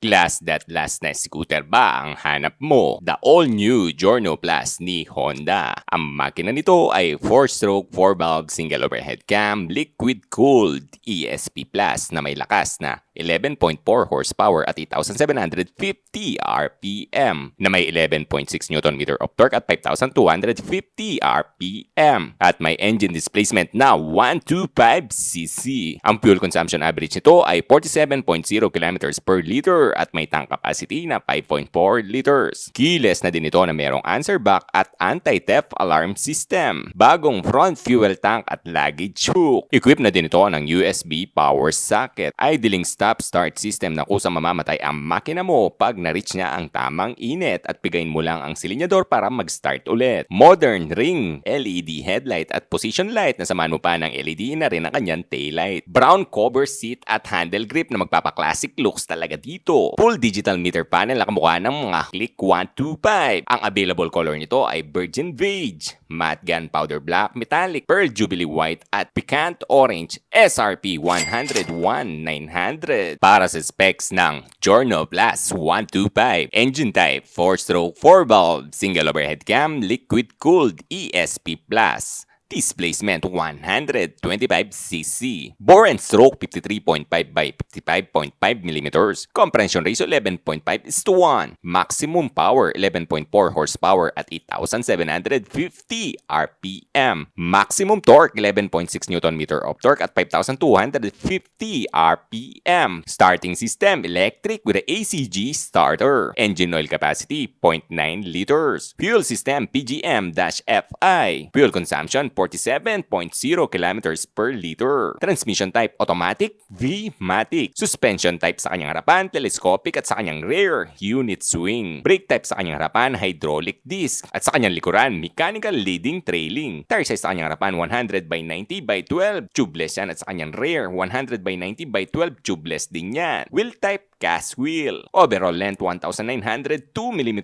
Class that last na scooter ba ang hanap mo? The all-new Giorno Plus ni Honda. Ang makina nito ay 4-stroke 4-valve single overhead cam liquid-cooled ESP Plus na may lakas na 11.4 horsepower at 8,750 RPM na may 11.6 Nm of torque at 5,250 RPM at may engine displacement na 125cc. Ang fuel consumption average nito ay 47.0 km per liter at may tank capacity na 5.4 liters. Keyless na din ito na merong answer back at anti-theft alarm system. Bagong front fuel tank at luggage hook. Equipped na din ito ng USB power socket. Idling stop-start system na kusang mamamatay ang makina mo pag na-reach niya ang tamang init at pigayin mo lang ang silinyador para mag-start ulit. Modern ring, LED headlight at position light na samahan mo pa ng LED na rin ang kanyang taillight. Brown cover seat at handle grip na magpapa-classic looks talaga dito. Full digital meter panel na kamukha ng mga Click 125. Ang available color nito ay Virgin Beige, Matte Gunpowder Black, Metallic, Pearl Jubilee White at Piquant Orange SRP 101,900. Para sa specs ng Giorno Plus 125, engine type 4-stroke 4-valve, single overhead cam, liquid-cooled ESP Plus. Displacement 125cc. Bore and stroke 53.5 by 55.5 mm. Compression ratio 11.5 is to 1. Maximum power 11.4 horsepower at 8,750 RPM. Maximum torque 11.6 Nm of torque at 5,250 RPM. Starting system electric with a ACG starter. Engine oil capacity 0.9 liters. Fuel system PGM-FI. Fuel consumption 47.0 kilometers per liter. Transmission type automatic, V-matic. Suspension type sa kanyang harapan, telescopic at sa kanyang rear, unit swing. Brake type sa kanyang harapan, hydraulic disc. At sa kanyang likuran, mechanical leading trailing. Tire size sa kanyang harapan, 100 by 90 by 12. Tubeless yan at sa kanyang rear, 100 by 90 by 12. Tubeless din yan. Wheel type, gas wheel. Overall length 1,902 mm.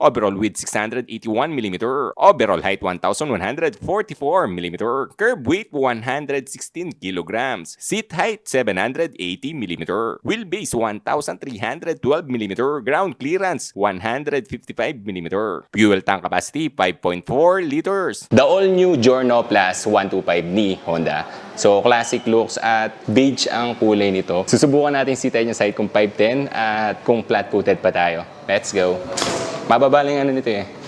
Overall width 681 mm. Overall height 1,144 mm. Curb weight 116 kg. Seat height 780 mm. Wheelbase 1,312 mm. Ground clearance 155 mm. Fuel tank capacity 5.4 liters. The all-new Giorno Plus 125 ni Honda. So, classic looks at beige ang kulay nito. Susubukan natin sitayin yung side kung 510 at kung flat-footed pa tayo. Let's go. Mababa lang yung ano nito eh.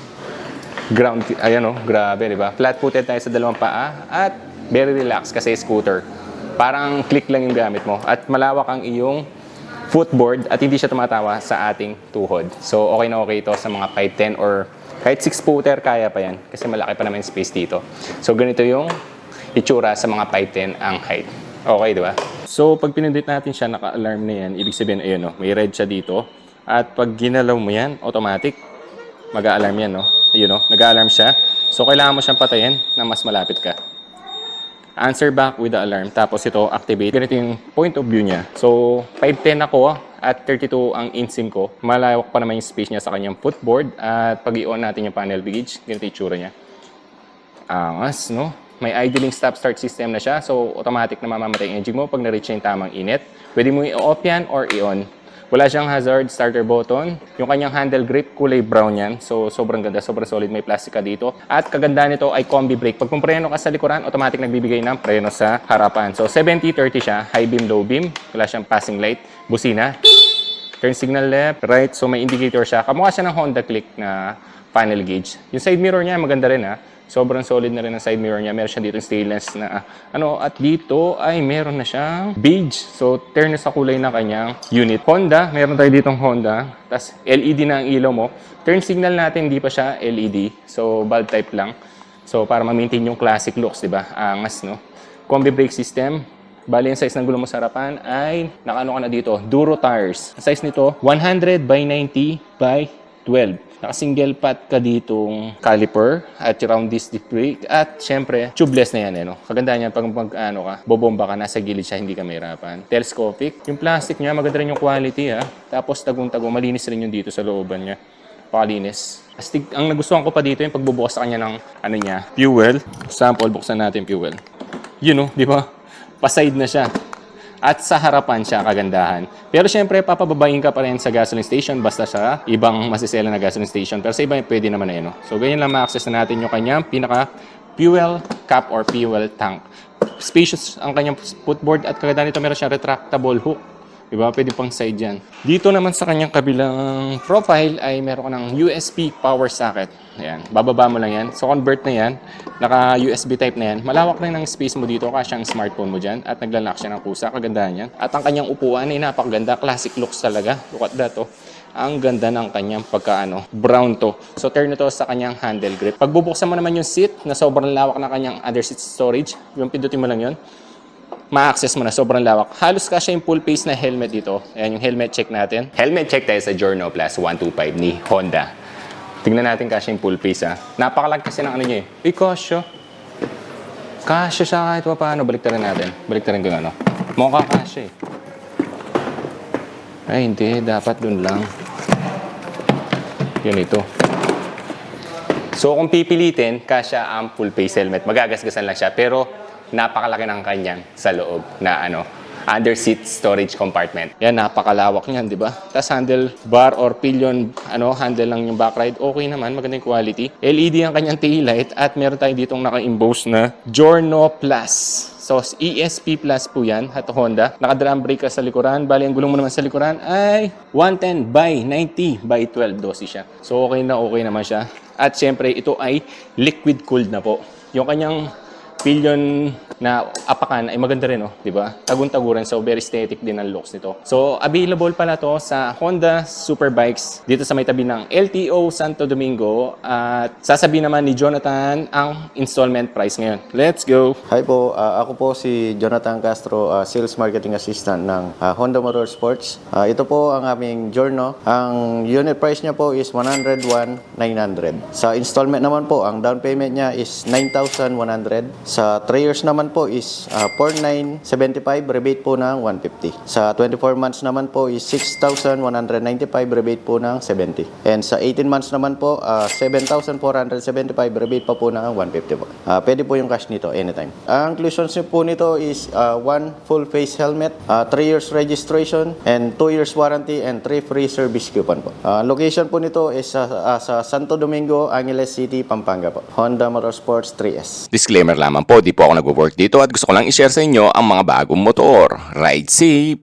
Ground, ayan oh, grabe, di ba? Flat-footed tayo sa dalawang paa at very relaxed kasi scooter. Parang click lang yung gamit mo at malawak ang iyong footboard at hindi siya tumatawa sa ating tuhod. So, okay na okay ito sa mga 510 or kahit 6-footer, kaya pa yan. Kasi malaki pa naman yung space dito. So, ganito yung itsura sa mga 510 ang height. Okay, di ba? So, pag pinindit natin siya, naka-alarm na yan. Ibig sabihin, ayun, no, may red siya dito. At pag ginalaw mo yan, automatic, mag-a-alarm yan, no? Ayun, no? Nag-a-alarm siya. So, kailangan mo siyang patayin na mas malapit ka. Answer back with the alarm. Tapos ito, activate. Ganito yung point of view niya. So, 510 ako at 32 ang insim ko. Malawak pa naman yung space niya sa kanyang footboard. At pag i-on natin yung panel gauge, ganito yung tsura niya. Angas, no? May idling stop-start system na siya. So, automatic na mamamatay yung engine mo pag na-reach yung tamang init. Pwede mo i-off yan or i-on. Wala siyang hazard starter button. Yung kanyang handle grip, kulay brown yan. So, sobrang ganda, sobrang solid. May plastic ka dito. At kaganda nito ay combi brake. Pag pumpreno ka sa likuran, automatic nagbibigay ng preno sa harapan. So, 70-30 siya. High beam, low beam. Wala siyang passing light. Busina. Turn signal left, right. So, may indicator siya. Kamukha siya ng Honda Click na panel gauge. Yung side mirror niya, maganda rin ha. Sobrang solid na rin ang side mirror niya. Meron siya dito stainless na ano at dito ay meron na siyang beige. So turn na sa kulay ng kanyang unit. Honda, meron tayo ditong Honda. Tapos LED na ang ilaw mo. Turn signal natin hindi pa siya LED. So bulb type lang. So para ma-maintain yung classic looks, 'di ba? Angas, no? Combi brake system. Bali, yung size ng gulo mo sa harapan ay nakano ka na dito, Duro tires. Ang size nito, 100 by 90 by 12. Naka-single pat ka ditong caliper at round disc brake at syempre tubeless na yan eh, no? Kaganda niyan pag, pag ano ka, bobomba ka, nasa gilid siya, hindi ka mahirapan. Telescopic. Yung plastic niya, maganda rin yung quality ha. Tapos tagong-tago, malinis rin yung dito sa looban niya. Pakalinis. Astig, ang nagustuhan ko pa dito yung pagbubukas sa kanya ng ano niya, fuel. Sample, buksan natin fuel. Yun no, di ba? Pa-side na siya. At sa harapan siya kagandahan. Pero syempre, papababayin ka pa rin sa gasoline station basta sa ibang masisela na gasoline station. Pero sa iba, pwede naman na yun. So, ganyan lang ma-access na natin yung kanyang pinaka fuel cap or fuel tank. Spacious ang kanyang footboard at kaganda nito meron siyang retractable hook. Diba? Pwede pang side yan. Dito naman sa kanyang kabilang profile ay meron ka ng USB power socket. Ayan. Bababa mo lang yan. So convert na yan. Naka USB type na yan. Malawak rin ang space mo dito kasi ang smartphone mo dyan. At naglalak siya ng kusa. Kagandahan yan. At ang kanyang upuan ay napakaganda. Classic looks talaga. Look at that oh. Ang ganda ng kanyang pagkaano, brown to. So turn ito sa kanyang handle grip. Pag bubuksan mo naman yung seat na sobrang lawak na kanyang under seat storage, yung pindutin mo lang yun, ma-access mo na. Sobrang lawak. Halos kasya yung full face na helmet dito. Ayan yung helmet check natin. Helmet check tayo sa Giorno Plus 125 ni Honda. Tingnan natin kasya yung full face ha. Napakalag kasi ng ano niya eh. Uy, kasya. Kasya siya kahit pa paano. Baliktarin natin. Baliktarin ko yung ano. Mukha kasya eh. Ay, hindi. Dapat dun lang. Yun ito. So kung pipilitin, kasya ang full face helmet. Magagasgasan lang siya pero napakalaki ng kanyang sa loob na ano, under seat storage compartment. Yan, napakalawak niyan, di ba? Tapos handle bar or pillion, ano, handle lang yung back ride. Okay naman, maganda yung quality. LED ang kanyang tail light at meron tayo ditong naka-emboss na Giorno Plus. So, ESP Plus po yan at Honda. Naka-drum brake ka sa likuran. Bali, ang gulong mo naman sa likuran ay 110 by 90 by 12 dosi siya. So, okay na okay naman siya. At syempre, ito ay liquid cooled na po. Yung kanyang pillion na apakan ay maganda rin, oh, di ba? Tagun-taguran, so very aesthetic din ang looks nito. So, available pala to sa Honda Superbikes dito sa may tabi ng LTO Santo Domingo at sasabihin naman ni Jonathan ang installment price ngayon. Let's go! Hi po, ah, ako po si Jonathan Castro, ah, Sales Marketing Assistant ng ah, Honda Motorsports. Ah, ito po ang aming Giorno. Ang unit price niya po is 101,900. Sa installment naman po, ang down payment niya is 9,100. Sa 3 years naman po is ah, 4,975, rebate po ng 150. Sa 24 months naman po is 6,195, rebate po ng 70. And sa 18 months naman po, ah, 7,475, rebate pa po ng 150 po. Ah, pwede po yung cash nito anytime. Ang inclusions po nito is ah, one full face helmet, 3 years registration, and 2 years warranty, and 3 free service coupon po. Ah, location po nito is sa, ah, sa Santo Domingo, Angeles City, Pampanga po. Honda Motorsports 3S. Disclaimer lamang po, di po ako nag-work dito at gusto ko lang i-share sa inyo ang mga bagong motor. Ride safe!